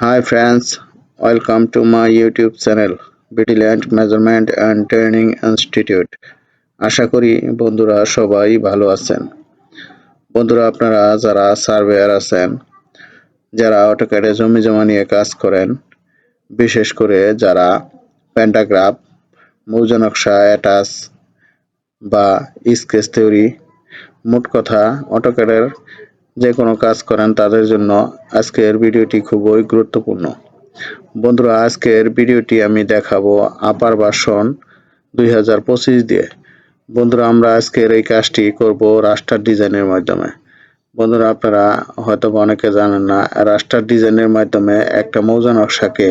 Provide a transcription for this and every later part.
Hi friends, welcome to my YouTube channel Bitiland Measurement and Training Institute. আশা করি বন্ধুরা সবাই ভালো আছেন বন্ধুরা আপনারা যারা সার্ভেয়ার আছেন যারা অটোক্যাডে জমি জমা নিয়ে কাজ করেন বিশেষ করে যারা প্যান্টাগ্রাফ মৌজা নকশা অ্যাটাচ বা স্কেচ থিওরি মোট কথা অটোক্যাডের যে কোনো কাজ করেন তাদের জন্য আজকের ভিডিওটি খুবই গুরুত্বপূর্ণ। বন্ধুরা, আজকের ভিডিওটি আমি দেখাবো আপার ভার্সন দুই দিয়ে। বন্ধুরা, আমরা আজকের এই কাজটি করব রাস্টার ডিজাইনের মাধ্যমে। বন্ধুরা, আপনারা হয়তো অনেকে জানেন না রাস্টার ডিজাইনের মাধ্যমে একটা মৌজা নকশাকে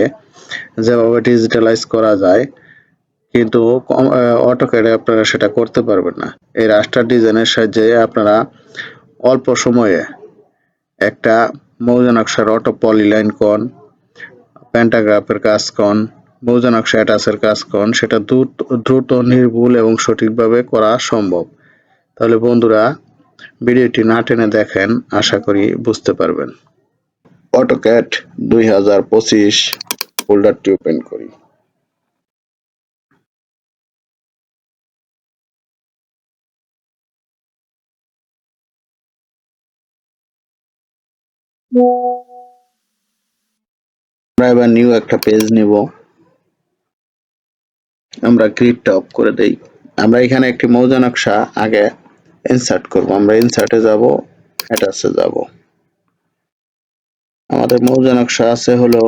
যেভাবে ডিজিটালাইজ করা যায়, কিন্তু অটোক্যাডে আপনারা সেটা করতে পারবেন না। এই রাস্টার ডিজাইনের সাহায্যে আপনারা অল্প সময়ে একটা মৌজা নকশার অটো পলিলাইন কোন প্যান্টাগ্রাফের কাজ কন মৌজা নকশা অ্যাটাচের কাজ কোন, সেটা দ্রুত দ্রুত, নির্ভুল এবং সঠিকভাবে করা সম্ভব। তাহলে বন্ধুরা, ভিডিওটি না টেনে দেখেন, আশা করি বুঝতে পারবেন। অটোক্যাট দুই হাজার পঁচিশ ফোল্ডারটি ওপেন করি। আমরা এবার নিউ একটা পেজ নিব। আমরা গ্রিডটা অফ করে দেই। আমরা এখানে একটি মৌজা নকশা আগে ইনসার্ট করব। আমরা ইনসার্টে যাব অ্যাটাচে যাব। আমাদের মৌজা নকশা আছে হলো,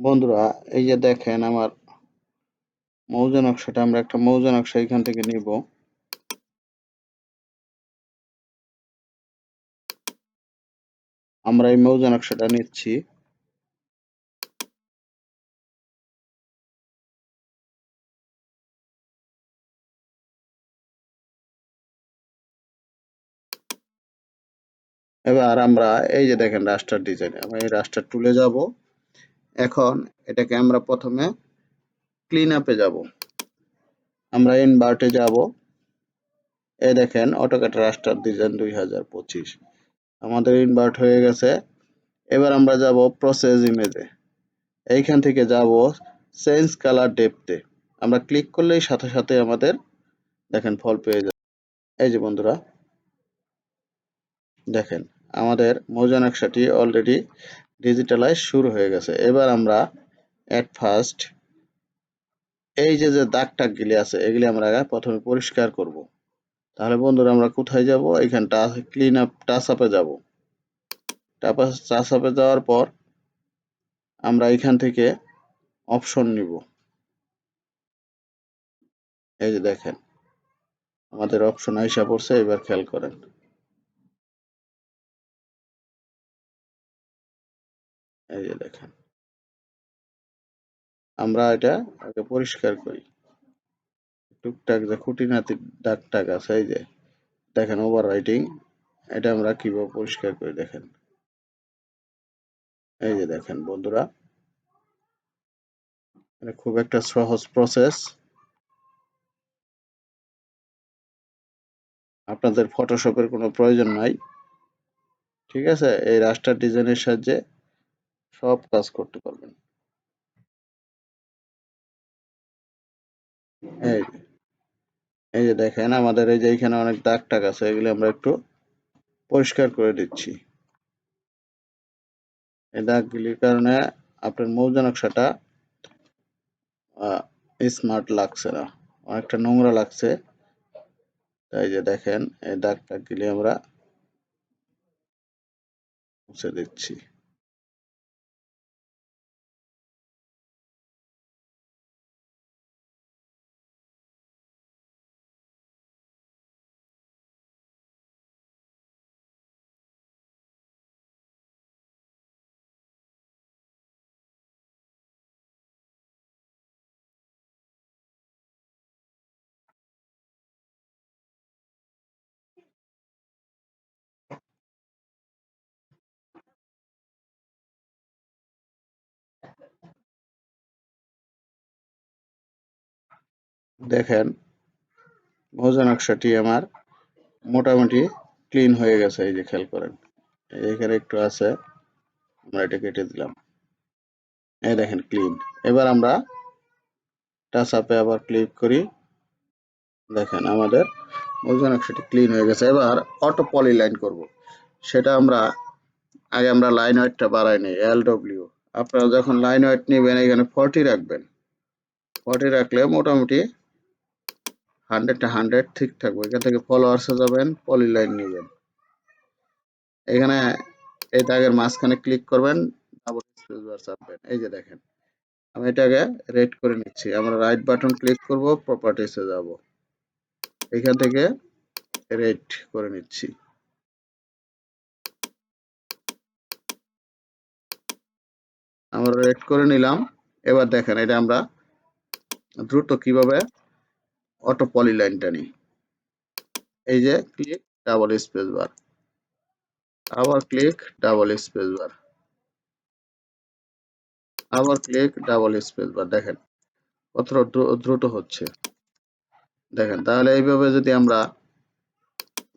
বন্ধুরা, এই যে দেখেন আমার মৌজা নকশাটা, আমরা একটা মৌজা নকশা এখান থেকে নিব। আমরা এই মৌজা নকশাটা নিচ্ছি। এবার আমরা এই যে দেখেন রাস্টার ডিজাইন আমরা এই রাস্টার টুলে যাব। এখন এটাকে আমরা প্রথমে ক্লিন আপে যাব। আমরা ইনভার্টে যাব। এই দেখেন অটোক্যাট রাস্টার ডিজাইন দুই হাজার পঁচিশ। আমাদের ইনভার্ট হয়ে গেছে। এবার আমরা যাব প্রসেস ইমেজে এইখান থেকে যাব চেঞ্জ কালার ডেপতে আমরা ক্লিক করলেই সাথে সাথে আমাদের দেখেন ফল পেয়ে যাবে। এই যে বন্ধুরা, দেখেন আমাদের মৌজা নকশাটি অলরেডি ডিজিটালাইজ শুরু হয়ে গেছে। এবার আমরা অ্যাট ফার্স্ট এই যে যে দাগ টাকগুলি আছে, এগুলি আমরা প্রথমে পরিষ্কার করব। তাহলে বন্ধুরা আমরা কোথায় যাব? এখানটা ক্লিন আপ টাচ আপে যাব। টাচ আপে যাওয়ার পর আমরা এখান থেকে অপশন নিব। এই যে দেখেন, আমাদের অপশন আইসা পড়ছে, এবার খেয়াল করেন। এই যে দেখেন, আমরা এটা আগে পরিষ্কার করি। টুকটাক যে খুঁটিনাটি দাগ টাগ আছে, এই যে, দেখেন ওভার রাইটিং এটা আমরা কীভাবে পরিষ্কার করে দেখেন। এই যে দেখেন বন্ধুরা, এটা খুব একটা সহজ প্রসেস আপনাদের ফটোশপের কোনো প্রয়োজন নাই, ঠিক আছে? এই রাস্টার ডিজাইনের সাহায্যে সব কাজ করতে পারবেন। এই এই যে দেখেন, আমাদের এই যে এখানে অনেক দাগ টাগ আছে, এগুলি আমরা একটু পরিষ্কার করে দিচ্ছি। এই দাগগুলির কারণে আপনার মৌজা নকশাটা স্মার্ট লাগছে না। অনেকটা নোংরা লাগছে। তাই যে দেখেন, এই দাগ টাগগুলি আমরা মুছে দিচ্ছি। দেখেন মৌজা নকশাটি আমার মোটামুটি ক্লিন হয়ে গেছে, এই যে খেয়াল করেন। এখানে একটু আছে, আমরা এটা কেটে দিলাম। এই দেখেন ক্লিন এবার আমরা টাচ আপে আবার ক্লিক করি। দেখেন, আমাদের ওজন একসাথে ক্লিন হয়ে গেছে। এবার অটো পলি লাইন করব। সেটা আমরা, আগে আমরা লাইন ওয়েটটা বাড়াই নিই এল ডব্লিউ আপনারা যখন লাইন ওয়েট নেবেন, এখানে ফর্টি রাখবেন। ফর্টি রাখলে মোটামুটি হান্ড্রেডটা হান্ড্রেড ঠিক থাকবে। এখান থেকে ফলোয়ার্সে যাবেন পলি লাইন নেবেন এখানে এই দাগের মাঝখানে ক্লিক করবেন চাপবেন এই যে দেখেন, আমি এটাকে রেড করে নিচ্ছি। আমরা রাইট বাটন ক্লিক করব প্রপার্টিসে যাব। এখান থেকে রেড করে নিচ্ছি। আমরা রেড করে নিলাম। এবার দেখেন, এটা আমরা দ্রুত কীভাবে অটো পলি লাইনটা নিই। এই যে ক্লিক ডাবল স্পেস বার আবার ক্লিক ডাবল স্পেস বার আবার ক্লিক ডাবল স্পেস বার দেখেন কত দ্রুত হচ্ছে। দেখেন, তাহলে এইভাবে যদি আমরা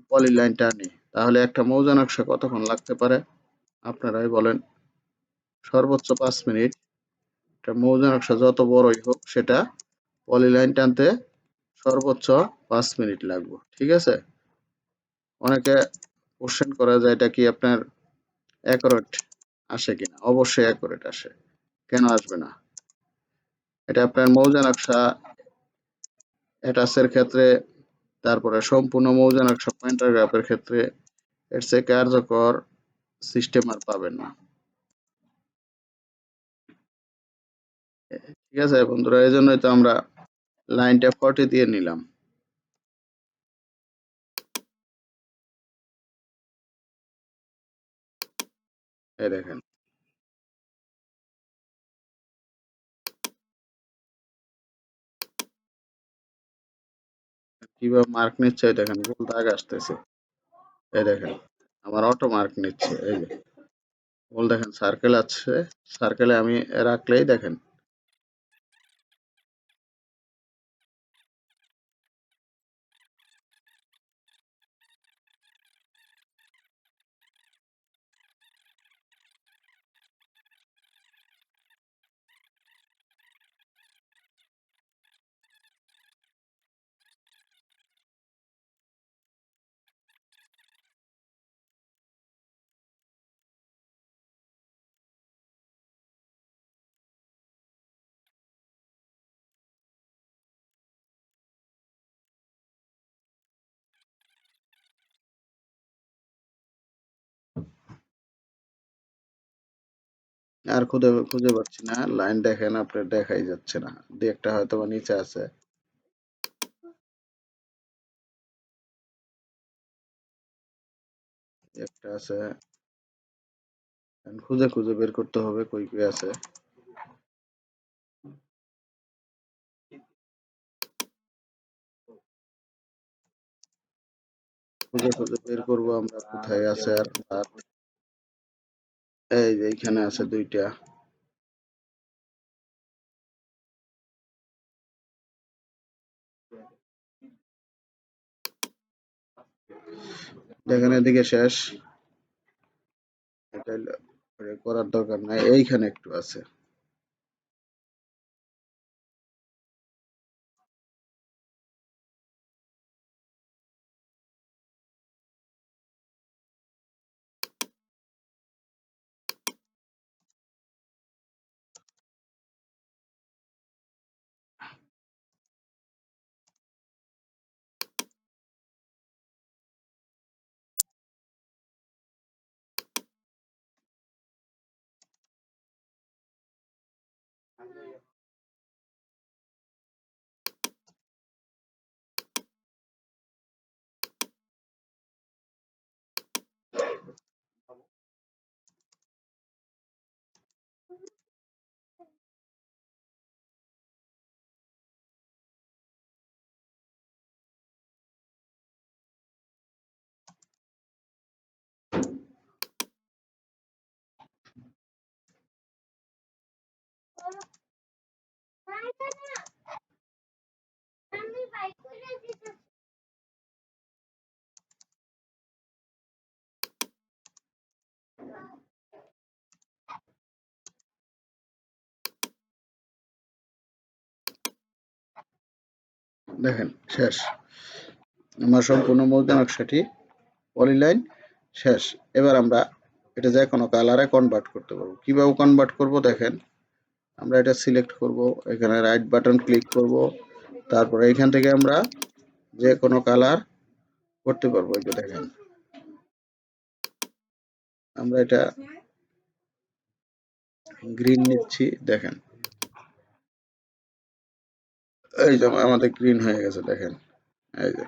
পলি লাইনটা নিই, তাহলে একটা মৌজা নকশা কতক্ষণ লাগতে পারে? আপনারাই বলেন। সর্বোচ্চ পাঁচ মিনিট। একটা মৌজা নকশা যত বড়ই হোক, সেটা পলি লাইন টানতে সর্বোচ্চ পাঁচ মিনিট লাগবে, ঠিক আছে? অনেকে কোশ্চেন করা যায় এটা কি আপনার অ্যাকোরেট আসে কিনা? অবশ্যই অ্যাকোরেট আসে। কেন আসবে না? এটা আপনার মৌজা নকশা অ্যাটাচের ক্ষেত্রে, তারপরে সম্পূর্ণ মৌজা নকশা প্যান্টাগ্রাফের ক্ষেত্রে, এর চেয়ে কার্যকর সিস্টেম আর পাবেন না। ঠিক আছে বন্ধুরা, এই জন্যই তো আমরা লাইনটা ফর্টি দিয়ে নিলাম। এই দেখেন। কীভাবে মার্ক নিচ্ছে দেখেন গোল দাগ আসতেছে। এই দেখেন, আমার অটো মার্ক নিচ্ছে, এই যে। গোল দেখেন সার্কেল আছে সার্কেলে আমি রাখলেই দেখেন আর খুঁজে খুঁজে পাচ্ছি না। লাইন দেখেন, আপনার দেখাই যাচ্ছে না। দু একটা হয়তো বা নিচে আছে। একটা আছে। খুঁজে খুঁজে বের করতে হবে, কই কই আছে। খুঁজে খুঁজে বের করব আমরা, কোথায় আছে আর আর এই যে এখানে আছে দুইটা। দেখেন এদিকে শেষ। এটা করার দরকার নাই, এইখানে একটু আছে। Hallelujah. দেখেন, শেষ। আমার সম্পূর্ণ মধ্যে নকশাটি পলিলাইন শেষ। এবার আমরা এটা যে কোনো কালারে কনভার্ট করতে পারব। কীভাবে কনভার্ট করব দেখেন? আমরা এটা সিলেক্ট করব, এখানে রাইট বাটন ক্লিক করব, তারপরে এখান থেকে আমরা যে কোনো কালার করতে পারব এটা দেখেন। আমরা এটা গ্রিন নিচ্ছি, দেখেন। এই যে আমাদের গ্রিন হয়ে গেছে, দেখেন। এই যে